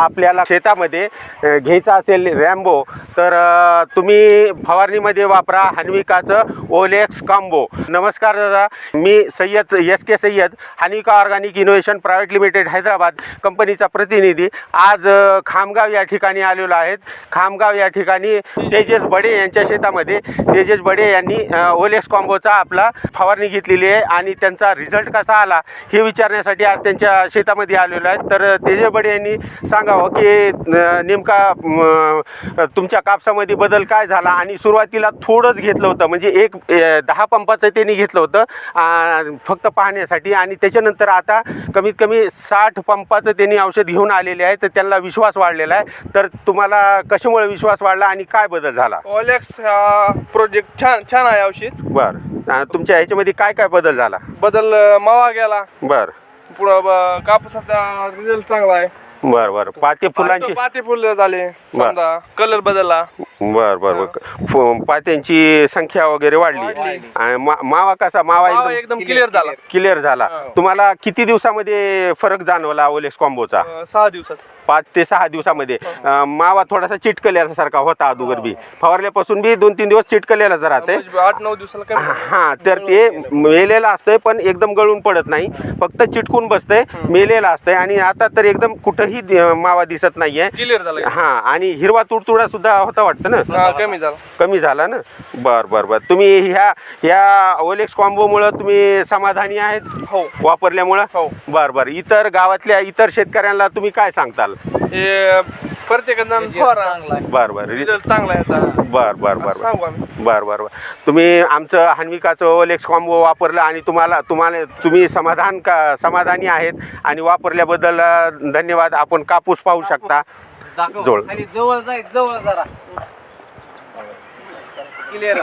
आपल्याला शेतामध्ये घ्यायचा असेल रॅम्बो तर तुम्ही फवारणीमध्ये वापरा हनविकाचं ओलेक्स कॉम्बो नमस्कार दादा मी Sayyad S K Sayyad Hanvika organic innovation private limited Hyderabad कंपनीचा प्रतिनिधी. आज खामगाव या ठिकाणी आलेलो आहेत. खामगाव या ठिकाणी तेजस बडे यांच्या शेतामध्ये तेजस बडे यांनी ओलेक्स कॉम्बोचा आपला फवारणी घेतलेली आहे आणि त्यांचा रिझल्ट कसा आला हे विचारण्यासाठी आज त्यांच्या शेतामध्ये आलेलो आहे तर तेजस बडे यांनी सांगावं की नेमका तुमच्या कापसामध्ये बदल काय झाला? आणि सुरुवातीला थोडंच घेतलं होतं. म्हणजे एक दहा पंपाचं त्यांनी घेतलं होतं फक्त पाहण्यासाठी. आणि त्याच्यानंतर आता कमीत कमी साठ पंपाचं त्यांनी औषध घेऊन आलेले आहे तर त्यांना विश्वास वाढलेला आहे. तर तुम्हाला कशामुळे विश्वास वाढला आणि काय बदल झाला? ओलेक्स प्रोजेक्ट छान छान आहे औषध. बरं. तुमच्या ह्याच्यामध्ये काय काय बदल झाला? बदल मावा गेला. बरं. पुढं कापसाचा रिझल्ट चांगला आहे. बरं बरं. पाते फुलांची पाते फुल झाले समजा. कलर बदलला. बर बर बर. फु- पात्यांची संख्या वगैरे वाढली. आणि मा- मावा कसा? मावा मावा एकदम एकदम क्लिअर झाला. क्लिअर झाला. तुम्हाला किती दिवसामध्ये फरक जाणवला ओलेक्स कॉम्बोचा? अं, सहा दिवसात. पाच ते सहा दिवसामध्ये. अं, मावा थोडासा चिटकल्यासारखा होता अगोदर बी. फवारल्यापासून बी दोन तीन दिवस चिटकलेलाच राहते म्हणजे आठ नऊ दिवसाला. हा तर ते मेलेलं असतंय पण एकदम गळून पडत नाही. फक्त चिटकून बसतंय मेलेलं असतंय. आणि आता तर एकदम कुठंही दि- मावा दिसत नाहीये. क्लिअर झालं. हा आणि हिरवा तुडतुडा सुद्धा होता वाटतं ना? हा कमी झाला. कमी झाला ना? बर बर बर. तुम्ही ह्या ह्या ओलेक्स कॉम्बोमुळं तुम्ही समाधानी आहेत? हो. वापरल्यामुळं? हो. बर बर. इतर गावातल्या इतर शेतकऱ्यांना तुम्ही काय सांगताल? हे प्रत्येकानं फवारा बर बर. रि- रिझल्ट चांगला आहे याचा. बर बर बर. असं बर सांगू आम्ही. बर बर बर. तुम्ही आमचं हन्विकाचं ओलेक्स कॉम्बो वापरलं आणि तुम्हाला तुम्हाला तुम्ही समाधान का समाधानी आहेत आणि वापरल्याबद्दल अं, धन्यवाद. आपण कापूस पाहू शकता. दाखव. खाली जवळ जाय जवळ जरा. क्लिअर